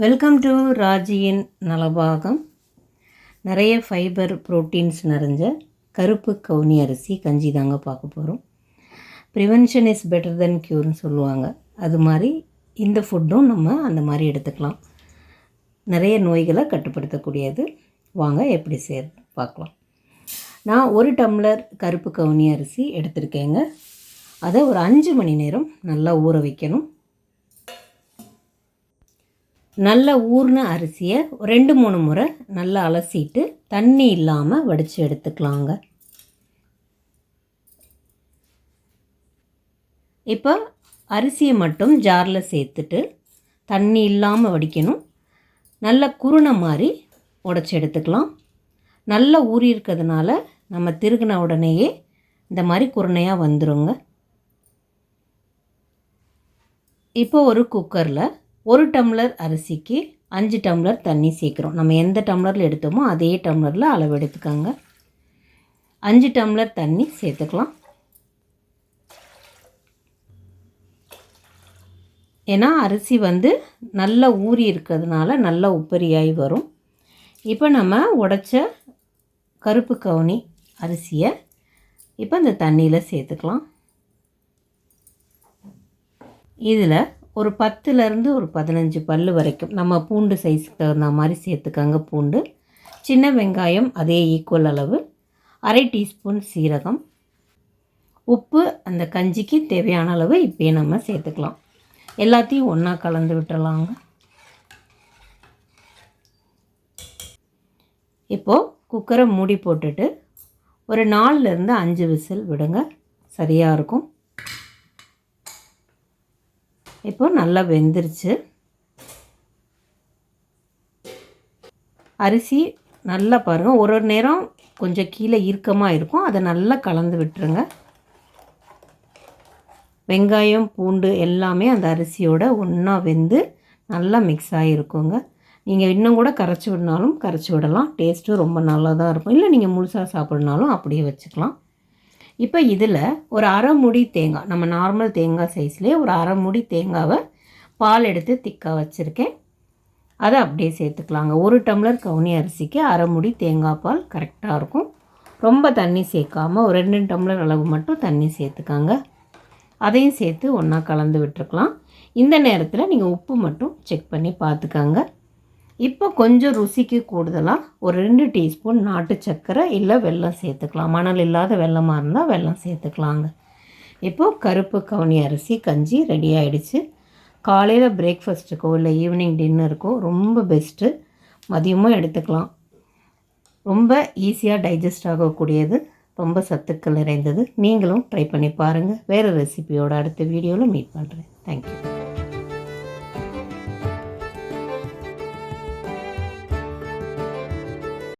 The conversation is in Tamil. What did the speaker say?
Welcome to ராஜியின் Nalabagam. நிறைய ஃபைபர் புரோட்டீன்ஸ் நிறைஞ்ச கருப்பு கவுனி அரிசி கஞ்சி தாங்க பார்க்க போகிறோம் ப்ரிவென்ஷன் இஸ் பெட்டர் தென் க்யூர்னு சொல்லுவாங்க. அது மாதிரி இந்த ஃபுட்டும் நம்ம அந்த மாதிரி எடுத்துக்கலாம். நிறைய நோய்களை கட்டுப்படுத்தக்கூடியது. வாங்க எப்படி சேர் பார்க்கலாம். நான் ஒரு டம்ளர் கருப்பு கவுனி அரிசி எடுத்திருக்கேங்க. அதை ஒரு அஞ்சு மணி நேரம் நல்லா ஊற வைக்கணும். நல்ல ஊர்ன அரிசியை ரெண்டு மூணு முறை நல்லா அலசிட்டு தண்ணி இல்லாமல் வடித்து எடுத்துக்கலாங்க. இப்போ அரிசியை மட்டும் ஜாரில் சேர்த்துட்டு தண்ணி இல்லாமல் வடிக்கணும். நல்ல குருணை மாதிரி உடச்சி எடுத்துக்கலாம். நல்லா ஊறி இருக்கிறதுனால நம்ம திருகின உடனேயே இந்த மாதிரி குருணையாக வந்துடுங்க இப்போ ஒரு குக்கரில் ஒரு டம்ளர் அரிசிக்கு அஞ்சு டம்ளர் தண்ணி சேர்க்குறோம். நம்ம எந்த டம்ளரில் எடுத்தோமோ அதே டம்ளரில் அளவு எடுத்துக்கோங்க. அஞ்சு டம்ளர் தண்ணி சேர்த்துக்கலாம். ஏன்னா அரிசி வந்து நல்லா ஊறி இருக்கிறதுனால நல்லா உப்பரியாகி வரும். இப்போ நம்ம உடைச்ச கருப்பு கவுனி அரிசியை இப்போ இந்த தண்ணியில் சேர்த்துக்கலாம். இதில் ஒரு பத்துலேருந்து ஒரு பதினஞ்சு பல் வரைக்கும் நம்ம பூண்டு சைஸுக்கு தகுந்த மாதிரி சேர்த்துக்கங்க பூண்டு. சின்ன வெங்காயம் அதே ஈக்குவல் அளவு. அரை டீஸ்பூன் சீரகம். உப்பு அந்த கஞ்சிக்கு தேவையான அளவு இப்போயே நம்ம சேர்த்துக்கலாம். எல்லாத்தையும் ஒன்றா கலந்து விட்டுறலாங்க. இப்போது குக்கரை மூடி போட்டுட்டு ஒரு நாலுலேருந்து அஞ்சு விசில் விடுங்க. சரியாக இருக்கும். இப்போ நல்லா வெந்துருச்சு. அரிசி நல்லா பாருங்கள் ஒரு ஒரு நேரம் கொஞ்சம் கீழே இறுக்கமாக இருக்கும். அதை நல்லா கலந்து விட்டுருங்க. வெங்காயம் பூண்டு எல்லாமே அந்த அரிசியோட ஒன்றா வெந்து நல்லா மிக்ஸ் ஆகிருக்குங்க. நீங்கள் இன்னும் கூட கரைச்சி விடனாலும் கரைச்சி விடலாம். டேஸ்ட்டும் ரொம்ப நல்லா தான் இருக்கும். இல்லை நீங்கள் முழுசாக சாப்பிட்னாலும் அப்படியே வச்சுக்கலாம். இப்போ இதில் ஒரு அரை முடி தேங்காய் நம்ம நார்மல் தேங்காய் சைஸ்லேயே ஒரு அரை முடி தேங்காவை பால் எடுத்து திக்காக வச்சுருக்கேன். அதை அப்படியே சேர்த்துக்கலாங்க. ஒரு டம்ளர் கவுனி அரிசிக்கு அரை முடி தேங்காய் பால் கரெக்டாக இருக்கும். ரொம்ப தண்ணி சேர்க்காமல் ஒரு ரெண்டு டம்ளர் அளவு மட்டும் தண்ணி சேர்த்துக்காங்க. அதையும் சேர்த்து ஒன்றா கலந்து விட்டுருக்கலாம். இந்த நேரத்தில் நீங்கள் உப்பு மட்டும் செக் பண்ணி பார்த்துக்காங்க. இப்போ கொஞ்சம் ருசிக்கு கூடுதலாக ஒரு ரெண்டு டீஸ்பூன் நாட்டு சர்க்கரை இல்லை வெல்லம் சேர்த்துக்கலாம். மணல் இல்லாத வெள்ளமாக இருந்தால் வெல்லம் சேர்த்துக்கலாங்க. இப்போது கருப்பு கவுனி அரிசி கஞ்சி ரெடி ஆகிடுச்சு காலையில் பிரேக்ஃபாஸ்ட்டுக்கோ இல்லை ஈவினிங் டின்னருக்கோ ரொம்ப பெஸ்ட்டு மதியமும் எடுத்துக்கலாம். ரொம்ப ஈஸியாக டைஜஸ்ட் ஆகக்கூடியது. ரொம்ப சத்துக்கள் நிறைந்தது. நீங்களும் ட்ரை பண்ணி பாருங்கள் வேறு ரெசிபியோட அடுத்த வீடியோவில் மீட் பண்ணுறேன் தேங்க்யூ